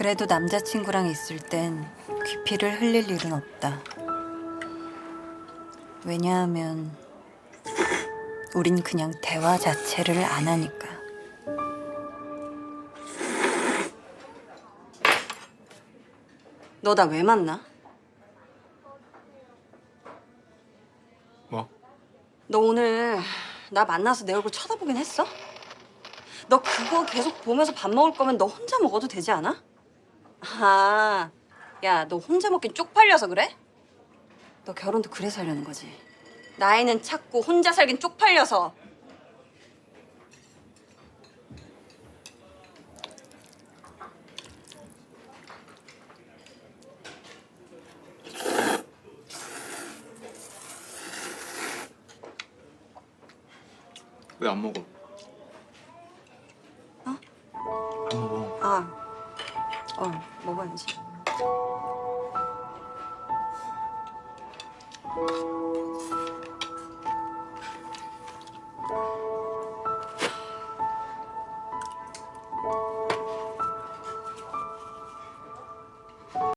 그래도 남자친구랑 있을 땐 귀피를 흘릴 일은 없다. 왜냐하면 우린 그냥 대화 자체를 안 하니까. 너 나 왜 만나? 뭐? 너 오늘 나 만나서 내 얼굴 쳐다보긴 했어? 너 그거 계속 보면서 밥 먹을 거면 너 혼자 먹어도 되지 않아? 아, 야, 너 혼자 먹긴 쪽팔려서 그래? 너 결혼도 그래서 하려는 거지. 나이는 찾고 혼자 살긴 쪽팔려서. 왜 안 먹어? 어, 먹어야지.